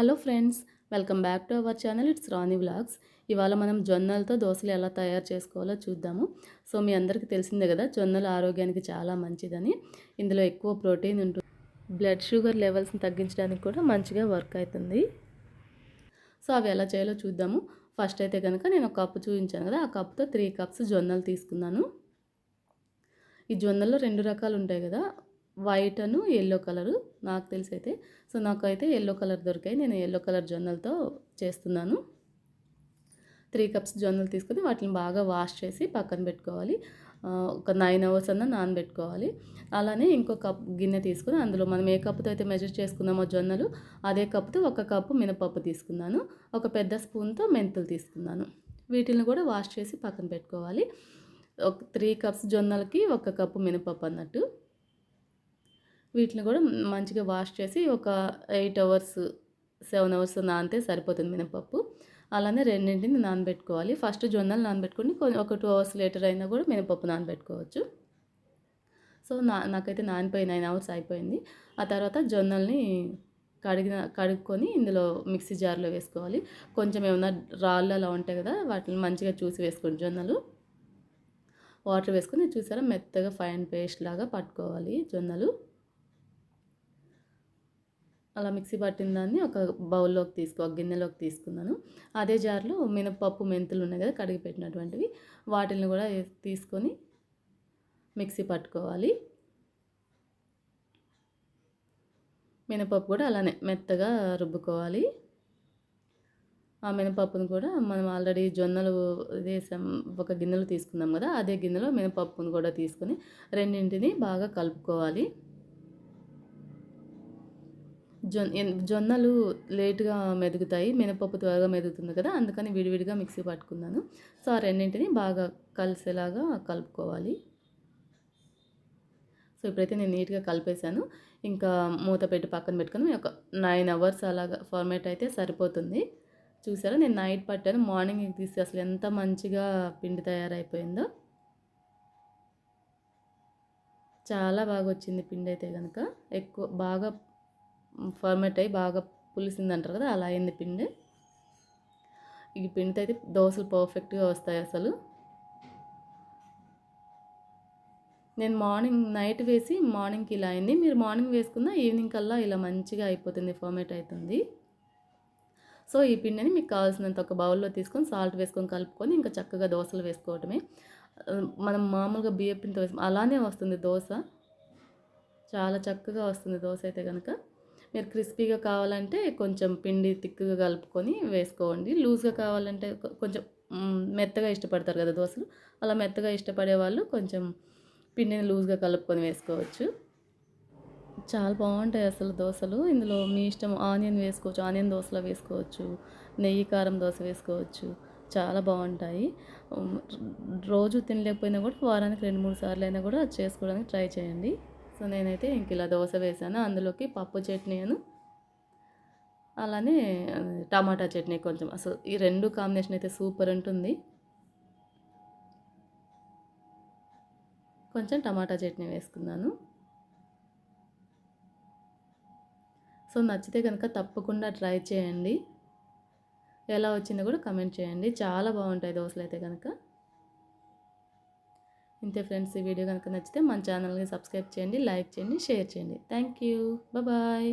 Hello friends welcome back to our channel. It's Rani vlogs. ఇవాళ మనం జొన్నలతో దోశలు ఎలా తయారు చేసుకోవాలో చూద్దాము. సో మీ అందరికీ తెలిసిందే కదా జొన్నలు ఆరోగ్యానికి చాలా మంచిదని. ఇందులో ఎక్కువ ప్రోటీన్ ఉంటుంది. బ్లడ్ షుగర్ లెవెల్స్ని తగ్గించడానికి కూడా మంచిగా వర్క్ అవుతుంది. సో అవి ఎలా చేయాలో చూద్దాము. ఫస్ట్ అయితే కనుక నేను ఒక కప్పు చూపించాను కదా ఆ కప్తో త్రీ కప్స్ జొన్నలు తీసుకున్నాను. ఈ జొన్నల్లో రెండు రకాలు ఉంటాయి కదా వైట్ అను ఎల్లో కలరు నాకు తెలిసి అయితే సో నాకైతే ఎల్లో కలర్ దొరికాయి. నేను ఎల్లో కలర్ జొన్నలతో చేస్తున్నాను. త్రీ కప్స్ జొన్నలు తీసుకొని వాటిని బాగా వాష్ చేసి పక్కన పెట్టుకోవాలి. ఒక నైన్ అవర్స్ అన్న నానబెట్టుకోవాలి. అలానే ఇంకో కప్ గిన్నె తీసుకుని అందులో మనం ఏ కప్పుతో అయితే మెజర్ చేసుకున్నామో జొన్నలు అదే కప్పుతో ఒక కప్పు మినపప్పు తీసుకున్నాను. ఒక పెద్ద స్పూన్తో మెంతులు తీసుకున్నాను. వీటిని కూడా వాష్ చేసి పక్కన పెట్టుకోవాలి. ఒక త్రీ కప్స్ జొన్నలకి ఒక కప్పు మినపప్పు అన్నట్టు. వీటిని కూడా మంచిగా వాష్ చేసి ఒక ఎయిట్ అవర్స్ సెవెన్ అవర్స్ నానితే సరిపోతుంది మినపప్పు. అలానే రెండింటిని నానబెట్టుకోవాలి. ఫస్ట్ జొన్నలు నానబెట్టుకుని ఒక టూ అవర్స్ లేటర్ అయినా కూడా మినపప్పు నానబెట్టుకోవచ్చు. సో నా నాకైతే నానిపోయి నైన్ అవర్స్ అయిపోయింది. ఆ తర్వాత జొన్నల్ని కడిగిన కడుక్కొని ఇందులో మిక్సీ జార్లో వేసుకోవాలి. కొంచెం ఏమైనా రాళ్ళు అలా ఉంటాయి కదా వాటిని మంచిగా చూసి వేసుకోండి జొన్నలు. వాటర్ వేసుకొని చూసారా మెత్తగా ఫైన్ పేస్ట్ లాగా పట్టుకోవాలి జొన్నలు. అలా మిక్సీ పట్టిన దాన్ని ఒక బౌల్లోకి తీసుకో ఒక గిన్నెలోకి తీసుకున్నాను. అదే జార్లో మినపప్పు మెంతులు ఉన్నాయి కదా కడిగి పెట్టినటువంటివి. వాటిని కూడా తీసుకొని మిక్సీ పట్టుకోవాలి. మినపప్పు కూడా అలానే మెత్తగా రుబ్బుకోవాలి. ఆ మినపప్పును కూడా మనం ఆల్రెడీ జొన్నలు వేసాం ఒక గిన్నెలో తీసుకున్నాం కదా అదే గిన్నెలో మినపప్పును కూడా తీసుకొని రెండింటిని బాగా కలుపుకోవాలి. జొన్న జొన్నలు లేటుగా మెదుగుతాయి మినపప్పు త్వరగా మెదుగుతుంది కదా అందుకని విడివిడిగా మిక్సీ పట్టుకున్నాను. సో ఆ రెండింటిని బాగా కలిసేలాగా కలుపుకోవాలి. సో ఇప్పుడైతే నేను నీట్గా కలిపేశాను. ఇంకా మూత పెట్టి పక్కన పెట్టుకుని ఒక నైన్ అవర్స్ అలాగా ఫార్మేట్ అయితే సరిపోతుంది. చూసారా నేను నైట్ పట్టాను. మార్నింగ్ తీసి అసలు ఎంత మంచిగా పిండి తయారైపోయిందో. చాలా బాగా వచ్చింది పిండి అయితే కనుక ఎక్కువ బాగా ఫర్మేట్ అయ్యి బాగా పులిసింది అంటారు కదా అలా అయింది పిండి. ఈ పిండితో అయితే దోశలు పర్ఫెక్ట్గా వస్తాయి అసలు. నేను మార్నింగ్ నైట్ వేసి మార్నింగ్కి ఇలా అయింది. మీరు మార్నింగ్ వేసుకున్న ఈవినింగ్ కల్లా ఇలా మంచిగా అయిపోతుంది ఫర్మేట్ అవుతుంది సో ఈ పిండిని మీకు కావాల్సినంత ఒక బౌల్లో తీసుకొని సాల్ట్ వేసుకొని కలుపుకొని ఇంకా చక్కగా దోశలు వేసుకోవటమే. మనం మామూలుగా బియ్య పిండితో అలానే వస్తుంది దోశ. చాలా చక్కగా వస్తుంది దోశ అయితే కనుక మీరు క్రిస్పీగా కావాలంటే కొంచెం పిండి తిక్కుగా కలుపుకొని వేసుకోండి. లూజ్గా కావాలంటే కొంచెం మెత్తగా ఇష్టపడతారు కదా దోశలు. అలా మెత్తగా ఇష్టపడే వాళ్ళు కొంచెం పిండిని లూజ్గా కలుపుకొని వేసుకోవచ్చు. చాలా బాగుంటాయి అసలు దోశలు. ఇందులో మీ ఇష్టం ఆనియన్ వేసుకోవచ్చు ఆనియన్ దోశలో వేసుకోవచ్చు నెయ్యి కారం దోశ వేసుకోవచ్చు. చాలా బాగుంటాయి. రోజు తినలేకపోయినా కూడా వారానికి రెండు మూడు సార్లు అయినా కూడా చేసుకోవడానికి ట్రై చేయండి. సో నేనైతే ఇంక ఇలా దోశ వేసాను. అందులోకి పప్పు చట్నీ అను అలానే టమాటా చట్నీ కొంచెం. అసలు ఈ రెండు కాంబినేషన్ అయితే సూపర్ ఉంటుంది. కొంచెం టమాటా చట్నీ వేసుకున్నాను. సో నచ్చితే కనుక తప్పకుండా ట్రై చేయండి. ఎలా వచ్చిందో కూడా కమెంట్ చేయండి. చాలా బాగుంటాయి దోశలు అయితే కనుక. ఇంతే ఫ్రెండ్స్ ఈ వీడియో కనుక నచ్చితే మన ఛానల్ని సబ్స్క్రైబ్ చేయండి లైక్ చేయండి షేర్ చేయండి. Thank you. బాయ్